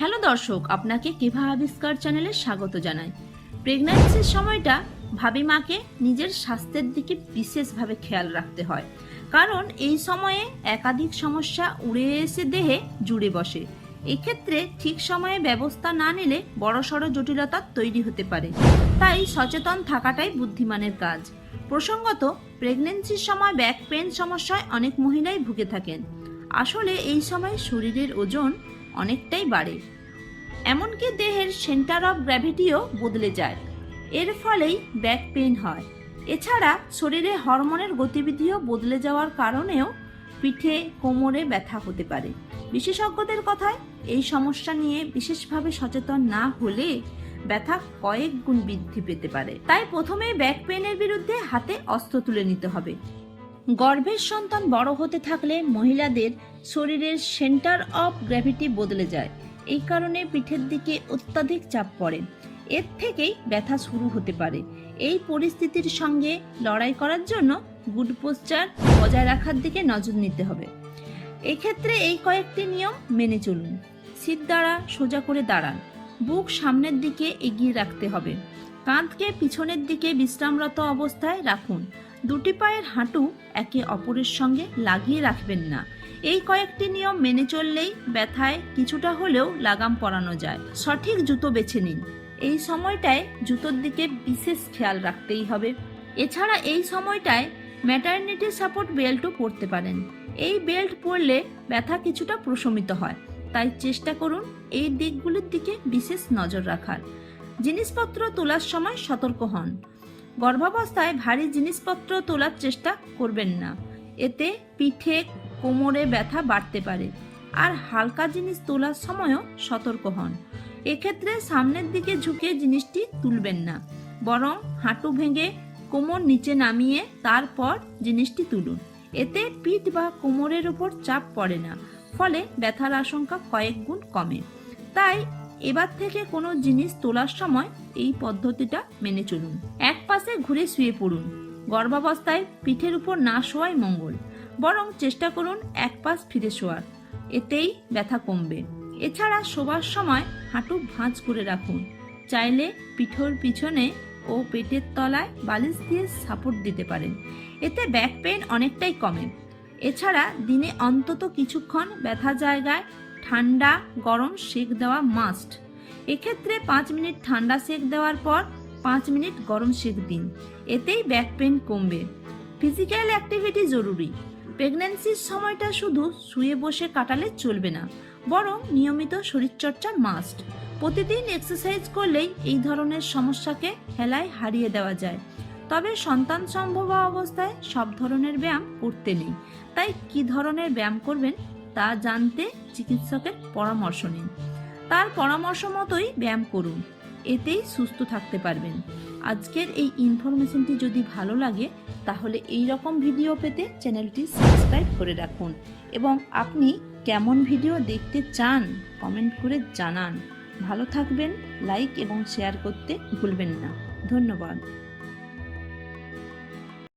Hello দর্শক, আপনাকে কেভা আবিষ্কার চ্যানেলে স্বাগত জানাই। প্রেগন্যান্সির সময়টা ভাবি মাকে নিজের স্বাস্থ্যের দিকে বিশেষভাবে খেয়াল রাখতে হয়। কারণ এই সময়ে একাধিক সমস্যা উড়ে এসে দেহে জুড়ে বসে। এক্ষেত্রে ঠিক সময়ে ব্যবস্থা না নিলে বড়সড় জটিলতা তৈরি হতে পারে। তাই সচেতন থাকাটাই বুদ্ধিমানের কাজ। প্রসঙ্গত প্রেগনেন্সির সময় ব্যাক পেন সমস্যায় অনেক মহিলাই ভুগে থাকেন। আসলে এই সময় শরীরের ওজন অনেকটাই বাড়ে। এমনকি দেহের সেন্টার অফ গ্র্যাভিটিও বদলে যায়। এর ফলেই ব্যাক পেন হয়। এছাড়া শরীরে হরমোনের গতিবিধিও বদলে যাওয়ার কারণেও পিঠে, কোমরে ব্যথা হতে পারে। বিশেষজ্ঞদের কথায়, এই সমস্যা নিয়ে বিশেষভাবে সচেতন না হলে ব্যথা কয়েক গুণ বৃদ্ধি পেতে পারে। তাই প্রথমে ব্যাক পেনের বিরুদ্ধে হাতে অস্ত্র তুলে নিতে হবে। গর্ভের সন্তান বড় হতে থাকলে মহিলাদের শরীরের সেন্টার অফ গ্র্যাভিটি বদলে যায়। এই কারণে পিঠের দিকে অত্যাধিক চাপ পড়ে। এর থেকেই ব্যথা শুরু হতে পারে। এই পরিস্থিতির সঙ্গে লড়াই করার জন্য গুড পোস্টার বজায় রাখার দিকে নজর নিতে হবে। এক্ষেত্রে এই কয়েকটি নিয়ম মেনে চলুন। সিট দ্বারা সোজা করে দাঁড়ান। বুক সামনের দিকে এগিয়ে রাখতে হবে। কাঁধকে পিছনের দিকে বিশ্রামরত অবস্থায় রাখুন। দুটি পায়ের হাঁটু একে অপরের সঙ্গে লাগিয়ে রাখবেন না। এই কয়েকটি নিয়ম মেনে চললেই ব্যথায় কিছুটা হলেও লাগাম পরানো যায়। সঠিক জুতো বেছে নিন। এই সময়টায় জুতোর দিকে বিশেষ খেয়াল রাখতেই হবে। এছাড়া এই সময়টায় ম্যাটারনিটি সাপোর্ট বেল্টও পরতে পারেন। এই বেল্ট পরলে ব্যথা কিছুটা প্রশমিত হয়। তাই চেষ্টা করুন এই দিকগুলির দিকে বিশেষ নজর রাখার। জিনিসপত্র তোলার সময় সতর্ক হন। গর্ভাবস্থায় ভারী জিনিসপত্র তোলার চেষ্টা করবেন না। এতে পিঠে, কোমরে ব্যথা বাড়তে পারে আর হালকা জিনিস তোলার সময়ও সতর্ক হন। এক্ষেত্রে সামনের দিকে ঝুঁকে জিনিসটি তুলবেন না, বরং হাঁটু ভেঙে কোমর নিচে নামিয়ে তারপর জিনিসটি তুলুন। এতে পিঠ বা কোমরের উপর চাপ পড়ে না, ফলে ব্যথার আশঙ্কা কয়েক গুণ কমে। তাই এবার থেকে কোনো জিনিস তোলার সময় এই পদ্ধতিটা মেনে চলুন। এক পাশে ঘুরে শুয়ে পড়ুন। গর্ভাবস্থায় পিঠের উপর না শোয়াই মঙ্গল। বরং চেষ্টা করুন এক পাশ ফিরে শোয়ার। এতেই ব্যথা কমবে। এছাড়া শোবার সময় হাঁটু ভাঁজ করে রাখুন। চাইলে পিঠোর পিছনে ও পেটের তলায় বালিশ দিয়ে সাপোর্ট দিতে পারেন। এতে ব্যাক পেন অনেকটাই কমে। এছাড়া দিনে অন্তত কিছুক্ষণ ব্যথা জায়গায় ঠান্ডা, গরম সেক দেওয়া মাস্ট এক্ষেত্রে পাঁচ মিনিট ঠান্ডা সেক দেওয়ার পর পাঁচ মিনিট গরম সেক দিন। এতেই ব্যাক পেন কমবে। ফিজিক্যাল অ্যাক্টিভিটি জরুরি। প্রেগন্যান্সির সময়টা শুধু শুয়ে বসে কাটালে চলবে না, বরং নিয়মিত শরীরচর্চা মাস্ট প্রতিদিন এক্সারসাইজ করলেই এই ধরনের সমস্যাকে হেলায় হারিয়ে দেওয়া যায়। তবে সন্তান সম্ভব অবস্থায় সব ধরনের ব্যায়াম করতে নেই। তাই কি ধরনের ব্যায়াম করবেন তা জানতে চিকিৎসকের পরামর্শ নিন। তার পরামর্শ মতোই ব্যায়াম করুন। এতেই সুস্থ থাকতে পারবেন। আজকের এই ইনফরমেশনটি যদি ভালো লাগে, তাহলে এই রকম ভিডিও পেতে চ্যানেলটি সাবস্ক্রাইব করে রাখুন এবং আপনি কেমন ভিডিও দেখতে চান কমেন্ট করে জানান। ভালো থাকবেন লাইক এবং শেয়ার করতে ভুলবেন না। ধন্যবাদ।